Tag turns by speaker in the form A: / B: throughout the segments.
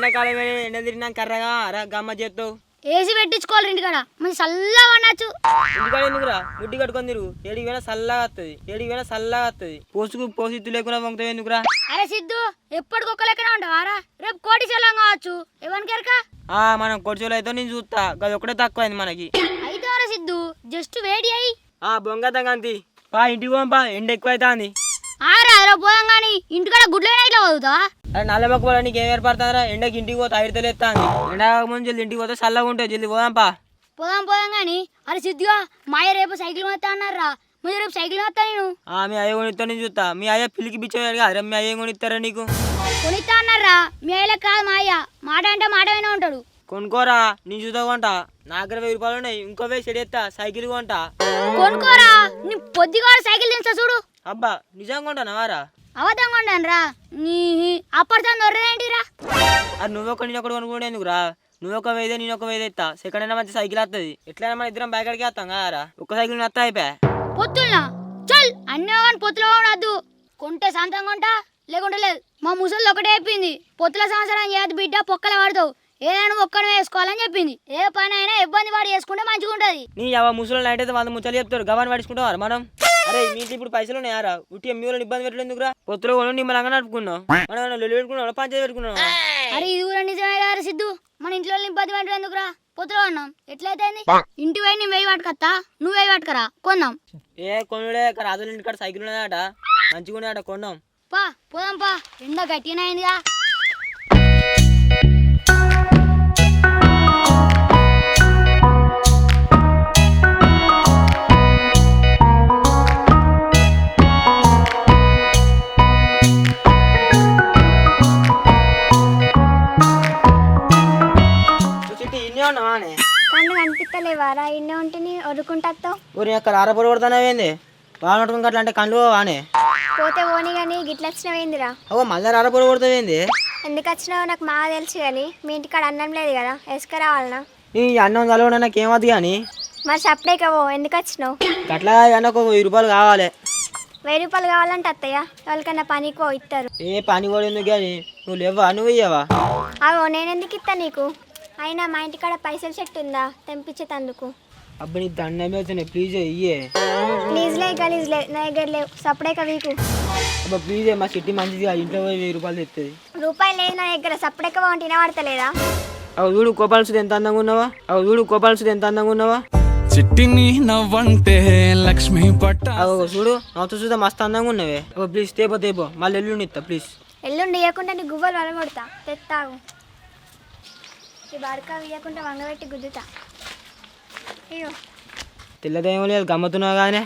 A: ఎండాకాలం ఎండ తిరిగినా కర్రగా రా గమ్మ చేస్తావు
B: ఏసీ పెట్టించుకోవాలి ఇంటికాడ మంచి చల్లగా వండచ్చు.
A: ఇంటికాడ ఎందుకురా? ముడ్డి కట్టుకొని తిరుగు. ఏడికి పోయినా చల్లగా వస్తుంది ఏడికి పోయినా చల్లగా వస్తుంది పోసుకు పోసిత్తు లేకుండా పొంగుతావు ఎందుకురా?
B: అరే సిద్ధు ఎప్పటికొక్క లెక్కనే ఉంటావారా రేపు కోటి చెల్లం కావచ్చు. ఎవరికి ఎరక
A: ఆ మనం కొడుచోలు అయితే నేను చూస్తా. అది ఒకటే తక్కువైంది మనకి.
B: అయితే సిద్ధు? జస్ట్ వేడి అయ్యి.
A: ఆ బొంగ తగ్గంతి పా ఇంటికి పోంపా. ఎండ ఎక్కువ అవుతుంది
B: ఆరా పోదాం కానీ ఇంటికాడ గుడ్లైనా ఇట్లా వదుతావా
A: అరే నల్ల మొక్క పోలా నీకు ఏం ఏర్పడుతుందిరా? ఎండకి ఇంటికి పోతే ఐడితలేస్తాంది ఎండ ముందు జల్ది ఇంటికి పోతే చల్లగా ఉంటుంది జల్ది పోదాంపా
B: పోదాం పోదాం కానీ అరే సిద్ధుగా మాయ రేపు సైకిల్ మొత్తా అన్నారా మరి రేపు సైకిల్ మొత్తా నేను.
A: ఆ మీ అయ్య కొనిస్తా నేను చూస్తా మీ అయ్య పిల్లికి బిచ్చోయాడు కదా మీ అయ్య కొనిస్తారా నీకు?
B: కొనిస్తా అన్నారా మీ అయ్యలకు కాదు మా అయ్య. మాట అంటే మాట అయినా ఉంటాడు.
A: కొనుక్కోరా నేను చూద్దా కొంట. నా దగ్గర వెయ్యి రూపాయలు ఉన్నాయి. ఇంకో వెయ్యి చెడేస్తా సైకిల్ కొంటా.
B: కొనుక్కోరా. నీ పొద్దుగా సైకిల్ తింటా చూడు.
A: అబ్బా నిజంగా కొంటానవారా
B: అవధం కొంటాను రా నీ అప్పటితో నొర్రేంటిరా
A: అది నువ్వొక నేను ఒకటి కొనుక్కుంటే ఎందుకురా? నువ్వు ఒక వేదే నేను ఒక వేదే ఎత్తా సెకండ్ హ్యాండ్ మంచి సైకిల్ వస్తుంది ఎట్లయినా మన ఇద్దరం బైక్ అడిగి వస్తాం కదరా ఒక సైకిల్ వస్తా అయిపోయా
B: పొత్తుల్నా? చల్! అన్నీ కానీ పొత్తులో ఉండద్దు కొంటే శాంతం కొంటా లేకుంటే లేదు. మా ముసలి ఒకటే చెప్పింది. పొత్తుల సంవత్సరం చేయద్దు బిడ్డ పొక్కల పడతావు. ఏదైనా ఒక్కనే వేసుకోవాలని చెప్పింది. ఏ పని అయినా ఇబ్బంది పడి చేసుకుంటే మంచిగా ఉంటుంది
A: నీ అవ ముసలి అయితే వంద ముచ్చలు చెప్తారు. గవాన్ పడుచుకుంటావారు మనం? అరే మీ ఇంట్లో ఇప్పుడు పైసలు ఉన్నాయారా ఉట్టి మీలో ఇబ్బంది పెట్టడం ఎందుకురా? పొత్తులో కొను నిమ్మలంగా నడుపుకున్నాం మనం లొల్లి పెట్టుకున్నాం పంచాయతీ పెట్టుకున్నాం
B: అరే ఇది కూడా నిజమే గారు సిద్ధు. మన ఇంట్లో వాళ్ళని ఇబ్బంది పెట్టడం ఎందుకురా? పొత్తులో ఉన్నాం ఎట్లయితే? ఇంటి పోయి నేను వెయ్యి పట్టుకొత్తా నువ్వు వెయ్యి పట్టుకరా. కొందాం.
A: ఏ కొనుడే రాజుల ఇంటికాడ సైకిల్ ఉన్నదట. మంచిగా ఉన్నాయట కొన్నాం.
B: పా పోదాం పా. ఎండ అయిందిగా.
A: అనే
C: కళ్ళు కనిపిస్తలేవారా? ఇన్నే ఉంటే వదుకుంటాతో
A: ఊరి అక్కడ ఆరపొడి కొడతానవేంది బాగా నట్టుకుని అట్లా అంటే కండు వానే
C: పోతే పోనీ కానీ గిట్ల వచ్చినవేందిరా
A: అవ్వ మళ్ళీ ఆరపొడి కొడతావేంది
C: ఎందుకు వచ్చినావో నాకు బాగా తెలుసు కానీ మీ ఇంటికాడ అన్నం లేదు కదా వేసుకురావాలనా?
A: నీ అన్నం చదవడం నాకు ఏమద్దు కానీ
C: మరి సప్లై కవో ఎందుకు వచ్చినావు
A: అట్లా కానీ ఒక వెయ్యి రూపాయలు కావాలి.
C: వెయ్యి రూపాయలు కావాలంటే అత్తయ్య ఎవరికైనా పనికి ఇస్తారు
A: ఏ పని కూడా ఎందుకు కానీ నువ్వు లేవా నువ్వు ఇయ్యవా?
C: అవో నేను ఎందుకు ఇస్తా నీకు? అయినా మా ఇంటికాడ పైసలు చెట్టు ఉందా? తెంపించేటందుకు
A: అబ్బా నీ దండం అవుతున్నాయి ప్లీజ్ ఇయ్యే.
C: ప్లీజ్లే గలీజ్లే నా దగ్గర లేవు. సప్పుడేక వీకు.
A: అబ్బా ప్లీజ్ మా చిట్టి మంచిది కాదు. ఇంట్లో పోయి వెయ్యి రూపాయలు తెస్తుంది
C: రూపాయలు లేదు నా దగ్గర. సప్పుడేక బాగుంటే వినబడతలేదా
A: అవి చూడు కోపాల్సింది ఎంత అందంగా ఉన్నావా? అవి చూడు కోపాల్సింది ఎంత అందంగా ఉన్నావా?
D: చిట్టిని నవ్వంటే లక్ష్మి పట్ట.
A: అవి చూడు నవ్వుతూ చూద్దా మస్తు అందంగా ఉన్నవే. ప్లీజ్ తేపో తేపో. మళ్ళీ ఎల్లుండి ఇస్తా ప్లీజ్
C: ఎల్లుండి ఇవ్వకుండా నీ గువ్వలు వలగొడతా. తెత్తాగు. ఈ బడక ఇవ్వకుండా వంగబెట్టి గుద్దుతా. అయ్యో.
A: తెల్లదేమో లేదు గమ్మతున్నావు కానీ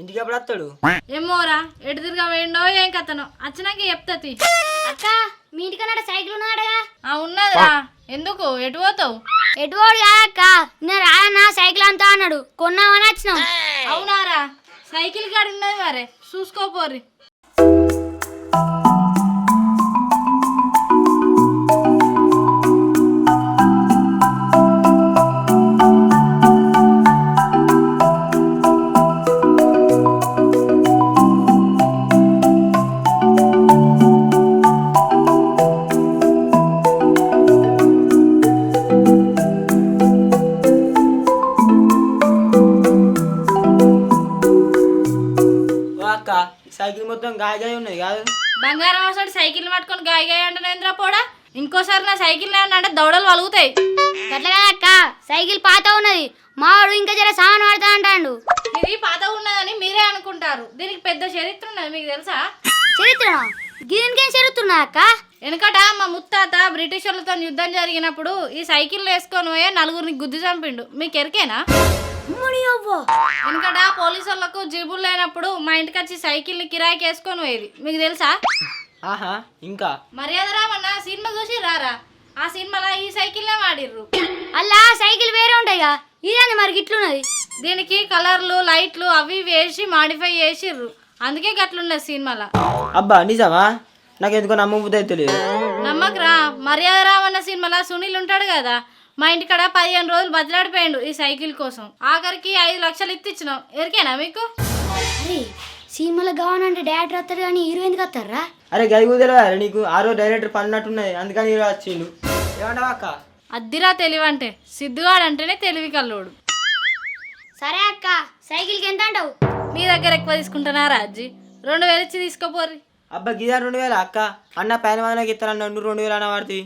A: ఇంటికి ఎప్పుడు వస్తాడు?
E: ఏమోరా ఎటు తిరిగా వేయండో ఏం కథనో? వచ్చినాక చెప్తాతి
B: అక్క మీ ఇంటికన్నా సైకిల్ ఉన్నాడుగా.
E: ఆ ఉన్నదిరా. ఎందుకు? ఎటు పోతావు?
B: ఎటువాడు కాదక్క నేను రాయన్న సైకిల్ అంతా అన్నాడు. కొన్నామని వచ్చినాం.
E: అవునారా? సైకిల్ కాడ ఉన్నది మరే. చూసుకోపోర్రి
A: సైకిల్ మొత్తం గాయ గాయ ఉన్నది కాదు.
E: బంగారం అసలు సైకిల్ పట్టుకొని గాయ గాయ అంటున్నా పోడా? ఇంకోసారి నా సైకిల్ అంటే దౌడలు వలుగుతాయి
B: గట్ల అక్క సైకిల్ పాత ఉన్నది. మావాడు ఇంకా జర సామాన్ వాడతా అంటాడు.
E: ఇది పాత ఉన్నదని మీరే అనుకుంటారు. దీనికి పెద్ద చరిత్ర ఉన్నది మీకు తెలుసా?
B: చరిత్ర? దీనికేం చదువుతున్నా అక్క?
E: వెనకట మా ముత్తాత బ్రిటిష్ వాళ్ళతో యుద్ధం జరిగినప్పుడు ఈ సైకిల్ వేసుకొని పోయే నలుగురిని గుద్ది చంపిండు. మీకు ఎరికేనా వెనకట పోలీసు వాళ్ళకు జీబులు లేనప్పుడు మా ఇంటికి వచ్చి సైకిల్ని కిరాయికి వేసుకొని పోయేది. మీకు తెలుసా?
A: ఆహా ఇంకా?
E: మర్యాద రామన్న సినిమా చూసి రారా? ఆ సినిమాలో ఈ సైకిల్నే వాడిర్రు.
B: అలా సైకిల్ వేరే ఉంటాయిగా? ఇదేంది మరి గిట్లున్నది?
E: దీనికి కలర్లు లైట్లు అవి ఇవి వేసి మాడిఫై చేసిర్రు. అందుకే గట్లున్నది సినిమాలో.
A: అబ్బా నిజమా? నాకు ఎందుకో నమ్మబుద్ధి తెలియదు
E: నమ్మకరా మర్యాద రామన్న సినిమాలో సునీల్ ఉంటాడు కదా? మా ఇంటికాడ పదిహేను రోజులు బదిలాడిపోయిండు ఈ సైకిల్ కోసం. ఆఖరికి ఐదు లక్షలు ఇచ్చిచ్చినాం ఎరికేనా మీకు?
B: అరే సినిమాలో కావాలంటే డైరెక్టర్ వస్తాడు కానీ హీరో ఎందుకు వస్తారా
A: అరే గది తెలియదు నీకు? ఆ రోజు డైరెక్టర్ పన్నట్టున్నది అందుకని ఈరోజు వచ్చిండు. ఏమంటావా అక్క?
E: అద్దిరా తెలివి అంటే సిద్ధుగాడు అంటేనే తెలివి కల్లోడు.
B: సరే అక్క సైకిల్కి ఎంత అంటావు?
E: మీ దగ్గర ఎక్కువ తీసుకుంటున్నారా అజ్జి? రెండు వేలు ఇచ్చి తీసుకోపోర్రి.
A: అబ్బా గిదా రెండు వేల? అక్క అన్న పైన వందలకి నువ్వు రెండు వేలు అన్న వాడుతుంది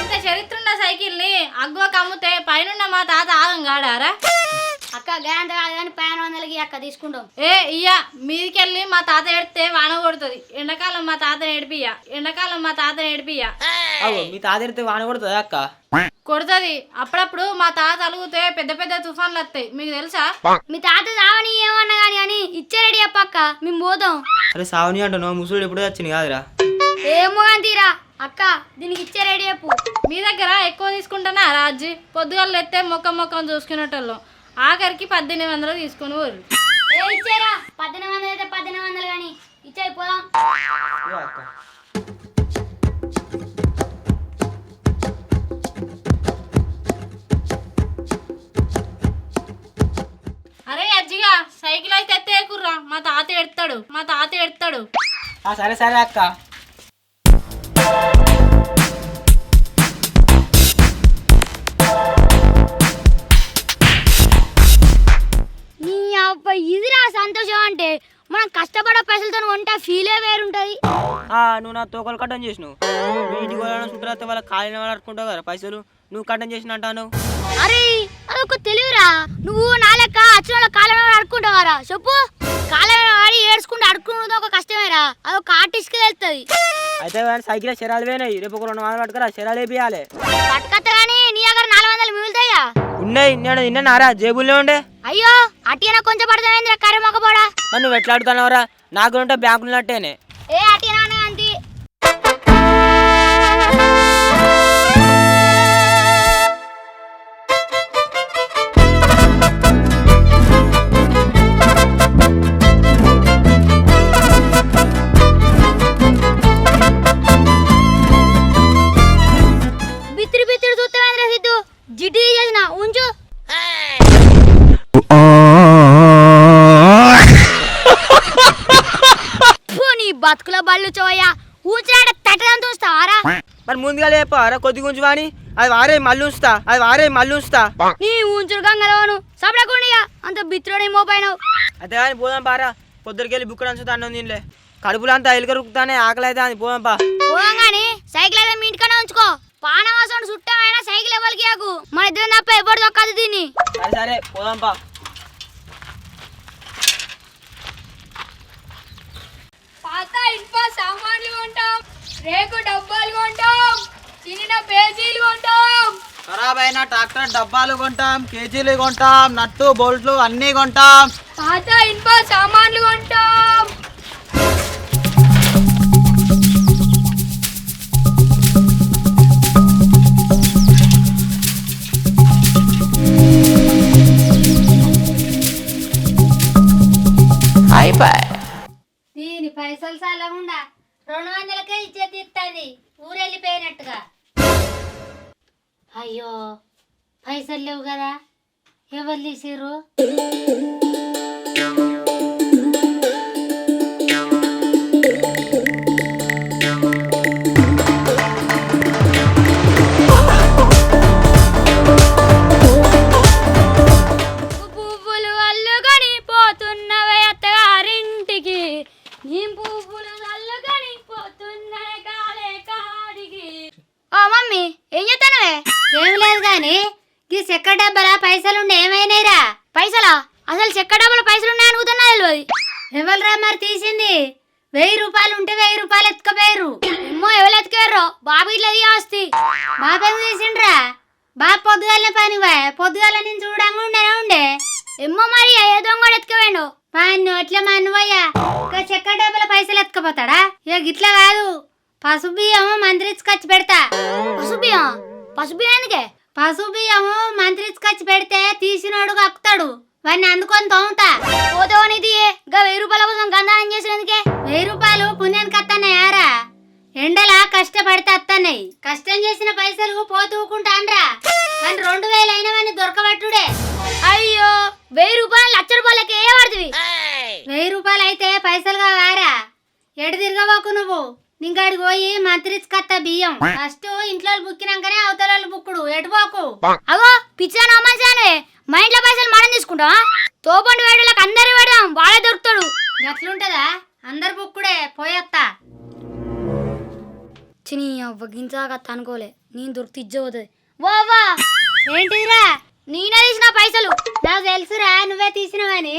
E: ఇంత చరిత్ర ఉన్న సైకిల్ని అగ్గువకు అమ్ముతే పైన మా తాత ఆగం గాడారా?
B: అక్క గ్యారంటీ కాదు కానీ పైన వందలకి అక్క తీసుకుంటాం.
E: ఏ ఇయ్యా మీదికెళ్ళి మా తాత ఎడితే వాన కొడుతుంది. ఎండాకాలం మా తాత ఏడిపియ్య. ఎండాకాలం మా తాత ఏడిపియ్య.
A: అవు మీ తాదిరితే వాన కొడుతుంది అక్క?
E: కొడుతుంది. అప్పుడప్పుడు మా తాత అలుగుతే పెద్ద పెద్ద తుఫాన్లు వస్తాయి. మీకు తెలుసా?
B: మీ తాత చావని ఏమన్నా కానీ అని ఇచ్చే రెడీ అప్పక్క. మేము పోతాం
A: అరే సావని అంటున్నావు ముసలుడు ఎప్పుడో వచ్చింది కాదురా.
B: ఏమో కానీ తీరా. అక్క దీనికి ఇచ్చే రెడీ చెప్పు
E: మీ దగ్గర ఎక్కువ తీసుకుంటానా రాజీ? పొద్దుగాలు ఎత్తే మొక్క మొక్కం చూసుకునేటోళ్ళం. ఆఖరికి పద్దెనిమిది వందలు తీసుకుని పోరు.
B: ఏ ఇచ్చేరా? పద్దెనిమిది వందలు అయితే పద్దెనిమిది వందలు కానీ ఇచ్చేయి పోదాం.
E: అజ్జిగా సైకిల్ అయితే ఎత్తే కుర్రా మా తాత ఎడతాడు. మా తాత ఎడతాడు.
A: ఆ, సరే సరే అక్క.
B: నీ అబ్బ ఇదిరా సంతోషం అంటే మనం కష్టపడే పైసలతో కొంటే ఫీలే వేరుంటది.
A: ఆ, నువ్వు నా తోకలు కట్టం చేసినావు. మీ ఇంటికి వాళ్ళని వాళ్ళ కాలిన వాళ్ళు అడుకుంటావు కదా పైసలు. నువ్వు కట్టం చేసిన అంటాను
B: అరే అదొక తెలివిరా. నువ్వు నా వాళ్ళ కాలం అడుక్కుంటావారా చెప్పు. కాలం వాడి ఏడ్చుకుంటూ అడుక్కున్నది ఒక కష్టమేరా. అదొక ఆర్టిస్ట్కి తెలుస్తుంది
A: అయితే కానీ సైకిల్ శరాలు పోయినాయి. రేపు ఒక రెండు వందలు పట్టుకురా శరాలు వేపియాలి.
B: పట్టుకత్త కానీ నీ దగ్గర నాలుగు వందలు మిగులుతాయా?
A: ఉన్నాయి నేను నిన్న జేబుల్లో ఉండే.
B: అయ్యో అట్టినా కొంచెం పడతావేంద్ర కర్రీ మొక్కపోడా?
A: మరి నువ్వు ఎట్లా అడుగుతున్నావురా? నాకు ఉంటే బ్యాంకులు నట్టేనే.
B: ఏ అట్టినా
A: ముందుగా లేపారా కొద్ది గుంజు వాని అది వారే మళ్ళీ ఉంచుతా అది వారే మళ్ళీ ఉంచుతా
B: నీ ఉంచుడు గంగలవను సపడకుండిగా అంత బిత్రుడు పైన
A: అయితే కానీ పోదాం పారా. పొద్దురికెళ్ళి బుక్కడు అంచుతా అన్నం తినలే. కడుపులో అంతా ఎలుక రుక్కుతానే ఆకలి అయితే అని పోదాం పా.
B: పోగానే సైకిల్ అయితే మీ ఇంటికనే ఉంచుకో. పానవాసం చుట్టమైన సైకిల్ ఎవరికి ఆకు మన ఇద్దరం తప్ప ఎప్పుడు దొక్కదు దీన్ని.
A: సరే సరే పోదాం పా.
C: పాత ఇనుప సామాన్లు కొంటాం. రేకు డబ్బాలు కొంటాం.
F: ఖరాబ్ అయిన ట్రాక్టర్ డబ్బాలు కొంటాం కేజీలు కొంటాం నట్టు బోల్ట్లు అన్నీ కొంటాం.
C: పాత ఇనుప సామాన్లు కొంటాం.
B: రెండు వందలకే ఇచ్చే ఇస్తుంది ఊరెళ్ళిపోయినట్టుగా. అయ్యో పైసలు లేవు కదా. ఎవరు తీసిర్రు? ఏం చేస్తానవే?
G: ఏం లేదు గాని ఈ చెక్క డబ్బల పైసలుండి ఏమైనాయిరా?
B: పైసలా? అసలు చెక్క డబ్బాల పైసలు ఉన్నాయని అనుకుతున్నా తెలియదు
G: ఎవరురా మరి తీసింది? వెయ్యి రూపాయలు ఉంటే వెయ్యి రూపాయలు ఎత్తుకపోయారు.
B: ఏమో ఎవరు ఎత్తుకారో బాబు ఇట్లా ఆస్తి.
G: బాబు తీసిండ్రా? బాబు పొద్దుగాలనే పని పోయా పొద్దుగాల నేను చూడంగా ఉండేనే ఉండే.
B: ఎమ్మో మరి ఏదో కూడా ఎత్తుకపోయాడు?
G: పాను అట్లా మా అన్నవయ్యా ఇక చెక్క డబ్బుల పైసలు ఎత్తుకపోతాడా? ఇక గిట్లా కాదు. పసుపు బియ్యం మంత్రిచ్చి ఖర్చు పెడతా.
B: పసుబియ్యం ఎందుకే
G: పసుపు బియ్యము మంత్రిచ్చి ఖర్చు పెడితే తీసినోడు కక్కుతాడు. వాడిని అందుకొని తోముతా.
B: పోతావు నీది ఇంకా వెయ్యి రూపాయల కోసం గంధానం చేసినందుకే.
G: వెయ్యి రూపాయలు పుణ్యానికి అత్తన్నాయారా ఎండలా కష్టపడితే అత్తన్నాయి కష్టం చేసిన పైసలు పోతూకుంటాన్రా కానీ రెండు వేలు అయినవని దొరకబట్టుడే.
B: అయ్యో వెయ్యి రూపాయలు లక్ష రూపాయలకి ఏ పడుతుంది
G: వెయ్యి రూపాయలు అయితే పైసలు కావారా? ఎడు తిరగబోకు నువ్వు? నింకాడికి పోయి మంత్రిచ్చుకత్త బియ్యం. ఫస్ట్ ఇంట్లో బుక్కినాకనే అవతల బుక్కుడు. ఎటుపోకు
B: అగో పిచ్చాను అమ్మాయిసానే మా ఇంట్లో పైసలు మనం తీసుకుంటావా? తోపండి వేడలకు అందరి పెడదాం వాళ్ళే దొరుకుతాడు.
G: గట్లుంటదా? అందరు బుక్కుడే. పోయత్తా
B: చిని అవ్వగించాక అనుకోలే. నేను దొరికి ఇజ్జవుతుంది వావా
G: ఏంటిరా
B: నేనే తీసిన పైసలు.
G: నాకు తెలుసురా నువ్వే తీసినవని.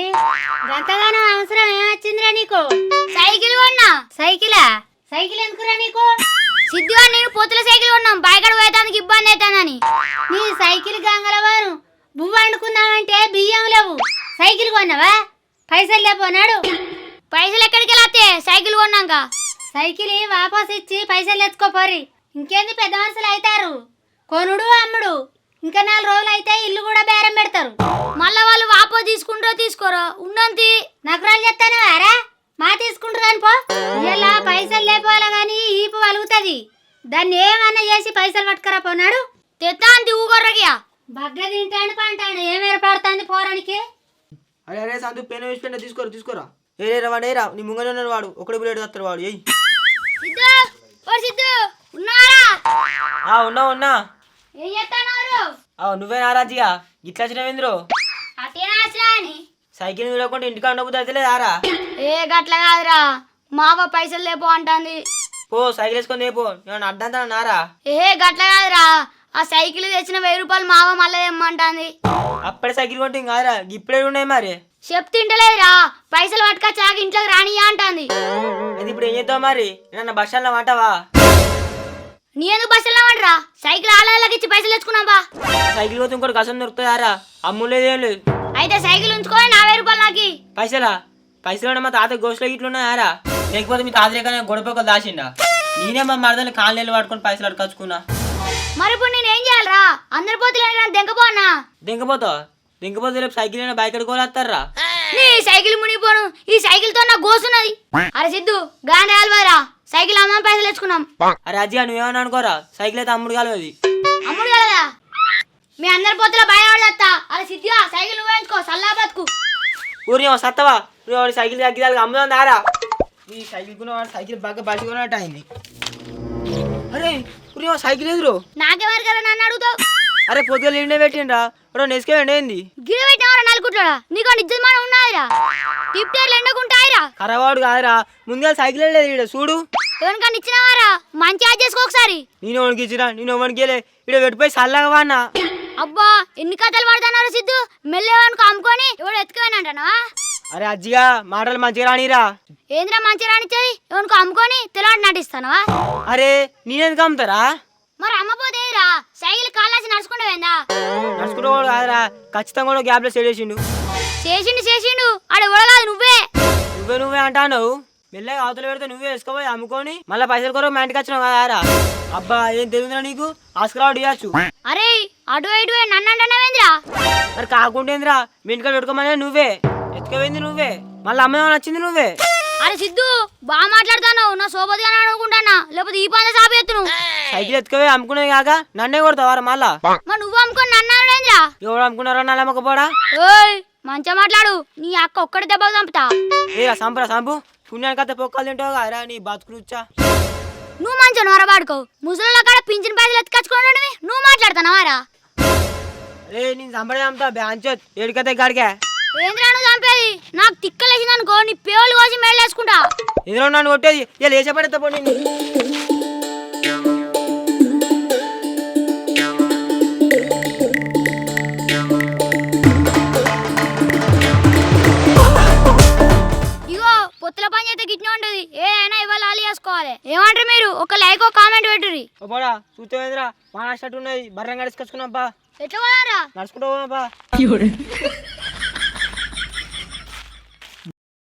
G: గంతగానో అవసరం ఏమొచ్చిందిరా నీకు?
B: సైకిల్ కొన్నా.
G: సైకిలా? సైకిల్ ఎందుకురా నీకు?
B: సిద్ధుగా నేను పోతుల సైకిల్ కొన్నాం బయకడ పోయేదానికి ఇబ్బంది అవుతానని
G: నీ సైకిల్ గంగలవారు బువ్వ వండుకుందామంటే బియ్యం లేవు. సైకిల్ కొన్నావా? పైసలు లేపోనాడు
B: పైసలు ఎక్కడికి వెళ్ళతే? సైకిల్ కొన్నాక.
G: సైకిల్ వాపస్ ఇచ్చి పైసలు ఎత్తుకోపోరి ఇంకేంది పెద్ద మనుషులు అవుతారు కొనుడు అమ్ముడు. ఇంకా నాలుగు రోజులు అయితే ఇల్లు కూడా బేరం పెడతారు.
B: మళ్ళా వాళ్ళు వాపో తీసుకుంటారో తీసుకోరో ఉండంతి
G: నగరాలు చెప్తాను వారా మా తీసుకుంటారు కానీ పో. ఇలా పైసలు లేపోవాలా కానీ ఈపు వలుగుతుంది. దాన్ని ఏమన్నా చేసి పైసలు పట్టుకరా పోనాడు
B: తెత్తా అంతి ఊగొర్రకియా
G: బగ్గ తింటాడు పంటాడు. ఏం ఏర్పడుతుంది పోరానికి?
A: అరే అరే సంతు పెన్ వేసి పెన్ తీసుకోరా తీసుకోరా. ఏ రా వాడు ఏరా నీ ముంగనే ఉన్నాడు వాడు. ఒకటి బుల్లెట్ వస్తాడు వాడు. ఏయ్.
B: సిద్ధు! ఓ సిద్ధు! ఉన్నారా
A: ఆ ఉన్నా ఉన్నా.
B: ఏం చెప్తాను
A: ఆ నువ్వే నారాజిగా. గిట్లా వచ్చినవేంద్రో?
B: అసలా అని
A: సైకిల్ చూడకుండా ఇంటికి ఉండబుద్ధి అయితే ఆరా?
B: ఏ గట్ల కాదురా. మావ పైసలు లేపో అంటాంది.
A: పో సైకిల్ వేసుకొని పో నేను అడ్డంతా నారా?
B: ఏ గట్ల కాదురా. ఆ సైకిల్ తెచ్చిన వెయ్యి రూపాయలు మావ మళ్ళీ తెమ్మంటాంది.
A: అప్పుడే సైకిల్ కొంటే ఇంకా ఆరా ఇప్పుడే ఉన్నాయి మరి.
B: చెప్తింటలేదురా పైసలు పట్టుకొచ్చాక ఇంట్లోకి రానియా అంటాంది.
A: అది ఇప్పుడు ఏం చేద్దాం మరి? నన్ను బస్ స్టాండ్లో మాటవా
B: నీ ఎందుకు బస్సులో వాడరా సైకిల్ ఆళ్ళకి ఇచ్చి పైసలు తెచ్చుకున్నాం బా.
A: సైకిల్ పోతే ఇంకోటి కసం దొరుకుతుంది ఆరా అమ్ములేదు లేదు.
B: అయితే సైకిల్ ఉంచుకొని నా వెయ్యి రూపాయలు నాకు
A: పైసలా పైసలు మా తాత గోసులో ఇట్లు ఉన్నాయారా? లేకపోతే మీ తాత లేక గొడవకొకలు దాచిండా? నేనే మా మరదలు కాళ్ళు పట్టుకొని పైసలు అడకచ్చుకున్నా.
B: మరి ఇప్పుడు నేను ఏం చేయాలరా? అందరి పోతులు దెంకపోనా?
A: దింకపోతావు? దింకపోతే రేపు సైకిల్ అయినా బైక్ అడుకోలేస్తారా
B: నీ సైకిల్ మునిగిపోను. ఈ సైకిల్తో నాకు గోసున్నది అరే సిద్ధు గానే ఆల్వారా సైకిల్ అమ్మ పైసలు తెచ్చుకున్నాం.
A: అరే అజ్జి నువ్వేమన్నా అనుకోరా? సైకిల్ అయితే అమ్ముడు
B: కదా మీ అందరి పోతుల భయపడతా అరే సిద్ధిగా సైకిల్ నువ్వు వేయించుకో సల్లా బతుకు.
A: ఊరి సత్తవా? నువ్వు సైకిల్ తగ్గిదాలి అమ్ముదాం దారా. ఈ సైకిల్ కొన్న వాడు సైకిల్ బాగా బలికొన్నట్టు అయింది. అరే ఊరి సైకిల్ ఎదురు.
B: నాకెవరు కదా నన్ను అడుగుతావు?
A: అరే పొద్దుగా లీండే పెట్టిండ్రా. ఇప్పుడు నెసుకెళ్ళండి ఏంది?
B: గిరి పెట్టినవరా నలుగుట్లోడా నీకు నిజం మన ఉన్నదిరా టిప్ టైర్లు ఎండకుంటాయిరా
A: ఖరాబాడు కాదురా. ముందుగా సైకిల్ లేదు ఈడ చూడు.
B: ఎవరికన్నా ఇచ్చినవారా? మంచి యాడ్ చేసుకో ఒకసారి.
A: నేను వాడికి ఇచ్చిరా నేను వాడికి ఇక్కడ పెట్టిపోయి చల్లగా వాడినా.
B: అబ్బా ఎన్ని కథలు పడుతున్నారు సిద్ధు? మెల్లేవనుకో అమ్ముకొని ఎవడు అంటున్నావా
A: అరే అజ్జిగా మాటలు మంచిగా రానిరా.
B: ఏంద్రా మంచి రానిచ్చేది? ఎవరికో అమ్ముకొని తెలవాడు నటిస్తానవా?
A: అరే నేనెందుకు అమ్ముతారా
B: మరి అమ్మపోతేరా సైకిల్ కాలాసి నడుచుకుంటూ పోయిందా
A: నడుచుకుంటూ కూడా కాదురా ఖచ్చితంగా కూడా గ్యాప్లో సెట్ చేసిండు.
B: చేసిండు చేసిండు. ఆడ కాదు నువ్వే.
A: నువ్వే నువ్వే అంటావు మెల్లగా అవతల పెడితే నువ్వే వేసుకోపోయి అమ్ముకొని మళ్ళీ పైసలు కొరకు మా ఇంటికి వచ్చినావు కదారా? అబ్బా ఏం తెలియదురా నీకు? ఆస్కరావు ఇవ్వచ్చు.
B: అరే అటు ఇటు నన్ను అంటున్నావేంద్రా?
A: మరి కాకుంటేందిరా మీ ఇంటికి పెట్టుకోమనే నువ్వే. ఎత్తుకోపోయింది నువ్వే. మళ్ళీ అమ్మేమని వచ్చింది నువ్వే.
B: అరే సిద్ధు బాగా మాట్లాడతాను నా సోపతిగా అనుకుంటానా లేకపోతే ఈ పంద సాపేత్తును
A: సైకిల్ ఎత్తుకోవే అమ్ముకునే కాక నన్నే కొడతావారా మళ్ళా?
B: మరి నువ్వు అమ్ముకొని నన్ను అన్నాడేంద్రా
A: ఎవరు అమ్ముకున్నారో నా అమ్మకపోడా?
B: ఓయ్ మంచిగా మాట్లాడు. నీ అక్క ఒక్కడి దెబ్బకు చంపుతా.
A: ఏరా సంపరా సంపు. పుణ్యానికి అత్త పొక్కలు తింటావు కదరా నీ బతుకులుచ్చా
B: మంచి నొరబాడుకో ముసలి కాడ పింఛన్ పైసలు ఎత్తుకొచ్చుకున్నాడు నువ్వు మాట్లాడుతున్నావారా
A: రే? నేను సంబడి చంపుతా బ్యాంచోత్ ఏడికతే గాడికే
B: ఏంద్రా నువ్వు చంపేది? నాకు తిక్కలేసింది అనుకో నీ పేలు కోసి మేళ్ళేసుకుంటా
A: ఇంద్ర నన్ను కొట్టేది ఇలా లేచబడితే పో ఇగో
B: పొత్తుల పని చేస్తే గిట్నే ఉండదు ఏదైనా చేసుకోవాలి. ఏమంటారు మీరు? ఒక లైక్ ఒక కామెంట్ పెట్టుర్రి.
A: పోడా చూస్తేవేంద్రా మా ఉన్నది. బర్రంగా డిస్కస్ బా
B: ఎట్లా పోయారా
A: నడుచుకుంటా పోదాం